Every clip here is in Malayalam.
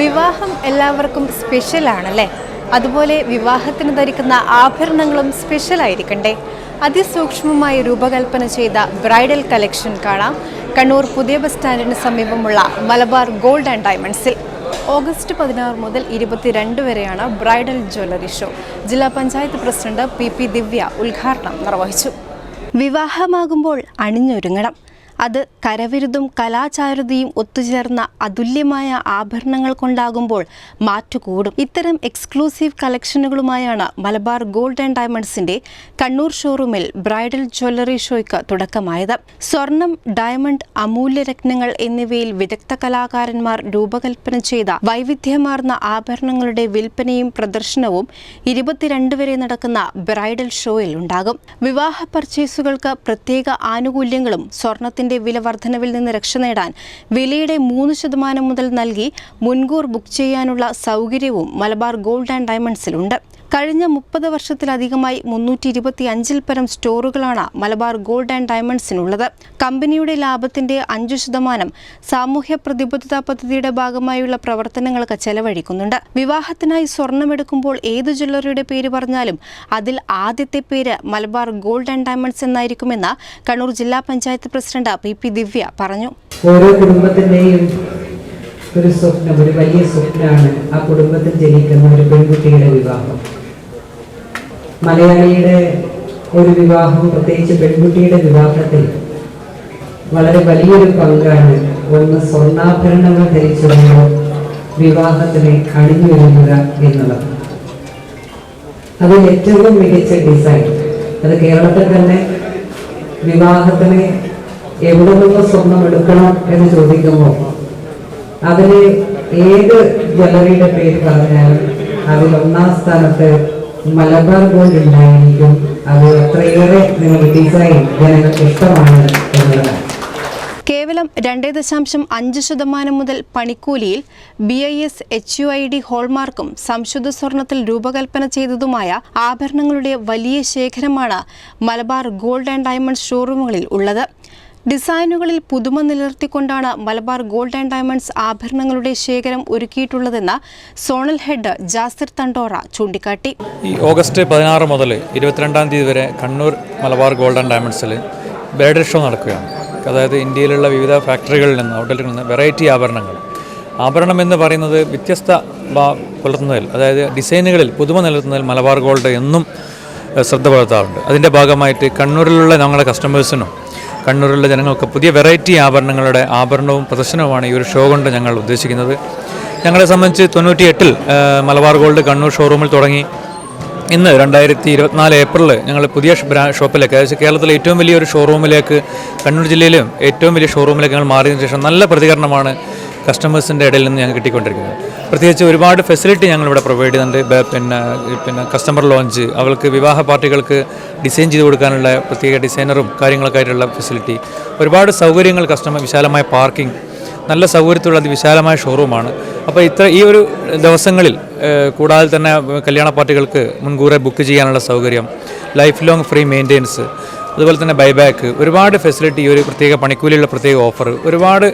വിവാഹം എല്ലാവർക്കും സ്പെഷ്യൽ ആണല്ലേ അതുപോലെ വിവാഹത്തിന് ധരിക്കുന്ന ആഭരണങ്ങളും സ്പെഷ്യൽ ആയിരിക്കണ്ടേ അതിസൂക്ഷ്മമായി രൂപകൽപ്പന ചെയ്ത ബ്രൈഡൽ കളക്ഷൻ കാണാം. കണ്ണൂർ പുതിയ ബസ് സ്റ്റാൻഡിന് സമീപമുള്ള മലബാർ ഗോൾഡ് ആൻഡ് ഡയമണ്ട്സിൽ. ഓഗസ്റ്റ് പതിനാറ് മുതൽ ഇരുപത്തിരണ്ട് വരെയാണ് ബ്രൈഡൽ ജ്വല്ലറി ഷോ. ജില്ലാ panchayat president P P Divya ഉദ്ഘാടനം നിർവഹിച്ചു. വിവാഹമാകുമ്പോൾ അണിഞ്ഞൊരുങ്ങണം. അത് കരവിരുതും കലാചാരുതയും ഒത്തുചേർന്ന അതുല്യമായ ആഭരണങ്ങൾ കൊണ്ടാകുമ്പോൾ മാറ്റുകൂടും. ഇത്തരം എക്സ്ക്ലൂസീവ് കളക്ഷനുകളുമായാണ് മലബാർ ഗോൾഡ് ആൻഡ് ഡയമണ്ട്സിന്റെ കണ്ണൂർ ഷോറൂമിൽ ബ്രൈഡൽ ജ്വല്ലറി ഷോയ്ക്ക് തുടക്കമായത്. സ്വർണം ഡയമണ്ട് അമൂല്യരത്നങ്ങൾ എന്നിവയിൽ വിദഗ്ധ കലാകാരന്മാർ രൂപകൽപ്പന ചെയ്ത വൈവിധ്യമാർന്ന ആഭരണങ്ങളുടെ വിൽപ്പനയും പ്രദർശനവും ഇരുപത്തിരണ്ട് വരെ നടക്കുന്ന ബ്രൈഡൽ ഷോയിൽ ഉണ്ടാകും. വിവാഹ പർച്ചേസുകൾക്ക് പ്രത്യേക ആനുകൂല്യങ്ങളും സ്വർണത്തിന്റെ വില വർധനവിൽ നിന്ന് രക്ഷ നേടാൻ വിലയുടെ മൂന്ന് ശതമാനം മുതൽ നൽകി മുൻകൂർ ബുക്ക് ചെയ്യാനുള്ള സൗകര്യവും മലബാർ ഗോൾഡ് ആൻഡ് ഡയമണ്ട്സിലുണ്ട്. കഴിഞ്ഞ മുപ്പത് വർഷത്തിലധികമായി മുന്നൂറ്റി ഇരുപത്തി അഞ്ചിൽ പരം സ്റ്റോറുകളാണ് മലബാർ ഗോൾഡ് ആൻഡ് ഡയമണ്ട്സിനുള്ളത്. കമ്പനിയുടെ ലാഭത്തിന്റെ അഞ്ചു ശതമാനം സാമൂഹ്യ പ്രതിബദ്ധതാ പദ്ധതിയുടെ ഭാഗമായുള്ള പ്രവർത്തനങ്ങൾക്ക് ചെലവഴിക്കുന്നുണ്ട്. വിവാഹത്തിനായി സ്വർണമെടുക്കുമ്പോൾ ഏത് ജ്വല്ലറിയുടെ പേര് പറഞ്ഞാലും അതിൽ ആദ്യത്തെ പേര് മലബാർ ഗോൾഡ് ആൻഡ് ഡയമണ്ട്സ് എന്നായിരിക്കുമെന്ന് കണ്ണൂർ ജില്ലാ panchayat president P P Divya പറഞ്ഞു. ഓരോ കുടുംബത്തിന്റെയും ഒരു സ്വപ്നം ഒരു വലിയ സ്വപ്നമാണ് ആ കുടുംബത്തിൽ ജനിക്കുന്ന ഒരു പെൺകുട്ടിയുടെ വിവാഹം. മലയാളിയുടെ ഒരു വിവാഹം പ്രത്യേകിച്ച് പെൺകുട്ടിയുടെ വിവാഹത്തിൽ വളരെ വലിയൊരു പങ്കാണ് ഒന്ന് സ്വർണാഭരണങ്ങൾ ധരിച്ചു വിവാഹത്തിന് അണിഞ്ഞൊരുങ്ങുക എന്നുള്ളത്. അതിൽ ഏറ്റവും മികച്ച ഡിസൈൻ അത് കേരളത്തിൽ തന്നെ വിവാഹത്തിന് എവിടെ നിന്ന് സ്വർണം എടുക്കണം എന്ന് ചോദിക്കുമ്പോൾ അതിന് ഏത് ജ്വല്ലറിയുടെ പേര് പറഞ്ഞാലും അതിൽ ഒന്നാം സ്ഥാനത്ത് മലബാർ ഗോൾഡ് ഉണ്ടായിരിക്കും. അത് അത്രയേറെ നിങ്ങൾ ഡിസൈൻ ജനങ്ങൾക്ക് ഇഷ്ടമാണ് എന്നുള്ളതാണ്. കേവലം രണ്ടേ ദശാംശം അഞ്ച് ശതമാനം മുതൽ പണിക്കൂലിയിൽ B I S H U I D ഹോൾമാർക്കും സംശുദ്ധ സ്വർണത്തിൽ രൂപകൽപ്പന ചെയ്തതുമായ ആഭരണങ്ങളുടെ വലിയ ശേഖരമാണ് മലബാർ ഗോൾഡ് ആൻഡ് ഡയമണ്ട് ഷോറൂമുകളിൽ ഉള്ളത്. ഡിസൈനുകളിൽ പുതുമ നിലനിർത്തിക്കൊണ്ടാണ് മലബാർ ഗോൾഡ് ആൻഡ് ഡയമണ്ട്സ് ആഭരണങ്ങളുടെ ശേഖരം ഒരുക്കിയിട്ടുള്ളതെന്ന് സോണൽ ഹെഡ് ജാസിർ തണ്ടോറ ചൂണ്ടിക്കാട്ടി. ഈ ഓഗസ്റ്റ് പതിനാറ് മുതൽ ഇരുപത്തിരണ്ടാം തീയതി വരെ കണ്ണൂർ മലബാർ ഗോൾഡ് ആൻഡ് ഡയമണ്ട്സിൽ ബേഡ് ഷോ നടക്കുകയാണ്. അതായത് ഇന്ത്യയിലുള്ള വിവിധ ഫാക്ടറികളിൽ നിന്ന് ഔട്ട്ലെറ്റിൽ നിന്ന് വെറൈറ്റി ആഭരണങ്ങൾ. ആഭരണം എന്ന് പറയുന്നത് വ്യത്യസ്ത പുലർത്തുന്നതിൽ അതായത് ഡിസൈനുകളിൽ പുതുമ നിലനിർത്തുന്നതിൽ മലബാർ ഗോൾഡ് എന്നും ശ്രദ്ധ പുലർത്താറുണ്ട്. അതിന്റെ ഭാഗമായിട്ട് കണ്ണൂരിലുള്ള ഞങ്ങളുടെ കസ്റ്റമേഴ്സിനും കണ്ണൂരിലുള്ള ജനങ്ങൾക്ക് പുതിയ വെറൈറ്റി ആഭരണങ്ങളുടെ ആഭരണവും പ്രദർശനവുമാണ് ഈ ഒരു ഷോ കൊണ്ട് ഞങ്ങൾ ഉദ്ദേശിക്കുന്നത്. ഞങ്ങളെ സംബന്ധിച്ച് തൊണ്ണൂറ്റി എട്ടിൽ മലബാർ ഗോൾഡ് കണ്ണൂർ ഷോറൂമിൽ തുടങ്ങി. ഇന്ന് രണ്ടായിരത്തി ഇരുപത്തിനാല് ഏപ്രിൽ ഞങ്ങൾ പുതിയ ഷോപ്പിലേക്ക് അതായത് കേരളത്തിലെ ഏറ്റവും വലിയൊരു ഷോറൂമിലേക്ക് കണ്ണൂർ ജില്ലയിലും ഏറ്റവും വലിയ ഷോറൂമിലേക്ക് ഞങ്ങൾ മാറിയതിനു ശേഷം നല്ല പ്രതികരണമാണ് കസ്റ്റമേഴ്സിന്റെ ഇടയിൽ നിന്ന് ഞങ്ങൾ കിട്ടിക്കൊണ്ടിരിക്കുന്നത്. പ്രത്യേകിച്ച് ഒരുപാട് ഫെസിലിറ്റി ഞങ്ങൾ ഇവിടെ പ്രൊവൈഡ് ചെയ്യുന്നുണ്ട് പിന്നെ പിന്നെ കസ്റ്റമർ ലോഞ്ച് അവൾക്ക് വിവാഹ പാർട്ടികൾക്ക് ഡിസൈൻ ചെയ്ത് കൊടുക്കാനുള്ള പ്രത്യേക ഡിസൈനറും കാര്യങ്ങളൊക്കെ ആയിട്ടുള്ള ഫെസിലിറ്റി ഒരുപാട് സൗകര്യങ്ങൾ കസ്റ്റമർ വിശാലമായ പാർക്കിംഗ് നല്ല സൗകര്യത്തിലുള്ള അതിവിശാലമായ ഷോറൂമാണ് അപ്പോൾ ഇത്ര ഈ ഒരു ദിവസങ്ങളിൽ കൂടാതെ തന്നെ കല്യാണ പാർട്ടികൾക്ക് മുൻകൂറെ ബുക്ക് ചെയ്യാനുള്ള സൗകര്യം ലൈഫ് ലോങ് ഫ്രീ മെയിന്റെനൻസ് അതുപോലെ തന്നെ ബൈബാക്ക് ഒരുപാട് ഫെസിലിറ്റി ഈ ഒരു പ്രത്യേക പണിക്കൂലിയുള്ള പ്രത്യേക ഓഫർ ഒരുപാട്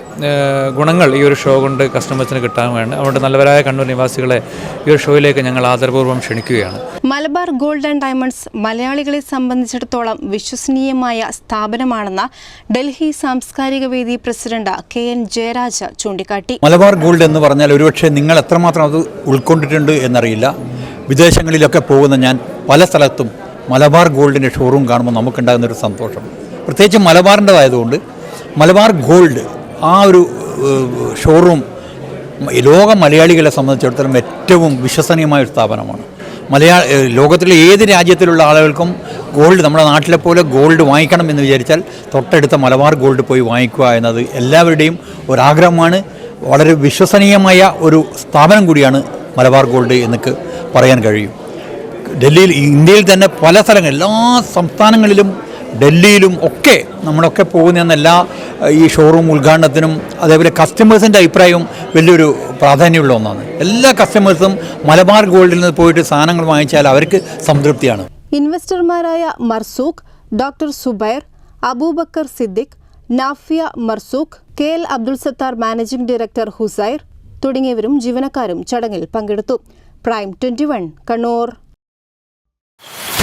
ഗുണങ്ങൾ ഈ ഒരു ഷോ കൊണ്ട് കസ്റ്റമേഴ്സിന് കിട്ടാൻ അതുകൊണ്ട് നല്ലവരായ കണ്ണൂർ നിവാസികളെ ഈ ഒരു ഷോയിലേക്ക് ഞങ്ങൾ ആദരപൂർവം ക്ഷണിക്കുകയാണ്. മലബാർ ഗോൾഡ് ആൻഡ് ഡയമണ്ട്സ് മലയാളികളെ സംബന്ധിച്ചിടത്തോളം വിശ്വസനീയമായ സ്ഥാപനമാണെന്ന് ഡൽഹി സാംസ്കാരിക വേദി പ്രസിഡന്റ് കെ എൻ ജയരാജ ചൂണ്ടിക്കാട്ടി. മലബാർ ഗോൾഡ് എന്ന് പറഞ്ഞാൽ ഒരുപക്ഷെ നിങ്ങൾ എത്രമാത്രം അത് ഉൾക്കൊണ്ടിട്ടുണ്ട് എന്നറിയില്ല. വിദേശങ്ങളിലൊക്കെ പോകുന്ന ഞാൻ പല സ്ഥലത്തും മലബാർ ഗോൾഡിന്റെ ഷോറൂം കാണുമ്പോൾ നമുക്കുണ്ടാകുന്നൊരു സന്തോഷം. പ്രത്യേകിച്ച് മലബാറിന്റെതായതുകൊണ്ട് മലബാർ ഗോൾഡ് ആ ഒരു ഷോറൂം ലോക മലയാളികളെ സംബന്ധിച്ചിടത്തോളം ഏറ്റവും വിശ്വസനീയമായ ഒരു സ്ഥാപനമാണ്. മലയാള ലോകത്തിലെ ഏത് രാജ്യത്തിലുള്ള ആളുകൾക്കും ഗോൾഡ് നമ്മുടെ നാട്ടിലെ പോലെ ഗോൾഡ് വാങ്ങിക്കണം എന്ന് വിചാരിച്ചാൽ തൊട്ടടുത്ത മലബാർ ഗോൾഡ് പോയി വാങ്ങിക്കുക എന്നത് എല്ലാവരുടെയും ഒരാഗ്രഹമാണ്. വളരെ വിശ്വസനീയമായ ഒരു സ്ഥാപനം കൂടിയാണ് മലബാർ ഗോൾഡ് എന്നൊക്കെ പറയാൻ കഴിയും. ഡൽഹിയിൽ ഇന്ത്യയിൽ തന്നെ പല സ്ഥലങ്ങളിൽ എല്ലാ സംസ്ഥാനങ്ങളിലും ഡൽഹിയിലും ഒക്കെ നമ്മളൊക്കെ പോകുന്ന എല്ലാ ഈ ഷോറൂം ഉദ്ഘാടനത്തിനും അതേപോലെ കസ്റ്റമേഴ്സിന്റെ അഭിപ്രായവും വലിയൊരു പ്രാധാന്യമുള്ള ഒന്നാണ്. എല്ലാ കസ്റ്റമേഴ്സും മലബാർ ഗോൾഡിൽ നിന്ന് പോയിട്ട് സാധനങ്ങൾ വാങ്ങിച്ചാൽ അവർക്ക് സംതൃപ്തിയാണ്. ഇൻവെസ്റ്റർമാരായ Marzooq doctor Zubair Abubakar Siddique Nafia Marzooq K L Abdul Sathar managing director Husair തുടങ്ങിയവരും ജീവനക്കാരും ചടങ്ങിൽ പങ്കെടുത്തു. Prime twenty Kannur. you